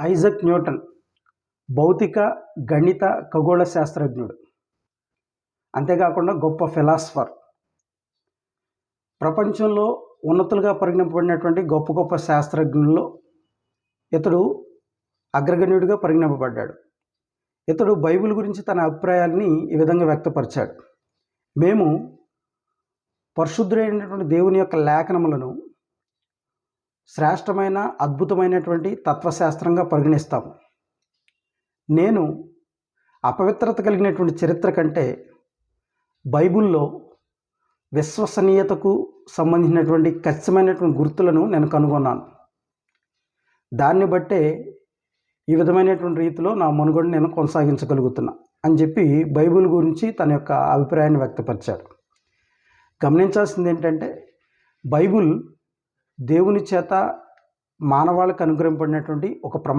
Isaac Newton భౌతిక గణిత ఖగోళ శాస్త్రజ్ఞుడు. అంతేకాకుండా గొప్ప ఫిలాసఫర్. ప్రపంచంలో ఉన్నతులుగా పరిగణింపబడినటువంటి గొప్ప గొప్ప శాస్త్రజ్ఞుల్లో ఇతడు అగ్రగణ్యుడిగా పరిగణింపబడ్డాడు. ఇతడు బైబిల్ గురించి తన అభిప్రాయాల్ని ఈ విధంగా వ్యక్తపరిచాడు. మేము పరిశుద్ధుడైనటువంటి దేవుని యొక్క లేఖనములను శ్రేష్టమైన అద్భుతమైనటువంటి తత్వశాస్త్రంగా పరిగణిస్తాము. నేను అపవిత్రత కలిగినటువంటి చరిత్ర కంటే బైబిల్లో విశ్వసనీయతకు సంబంధించినటువంటి ఖచ్చితమైనటువంటి గుర్తులను నేను కనుగొన్నాను. దాన్ని బట్టే ఈ విధమైనటువంటి రీతిలో నా మనుగడ నేను కొనసాగించగలుగుతున్నా అని చెప్పి బైబిల్ గురించి తన యొక్క అభిప్రాయాన్ని వ్యక్తపరిచాడు. గమనించాల్సింది ఏంటంటే బైబిల్ దేవుని చేత మానవాళికి అనుగ్రహింపడినటువంటి ఒక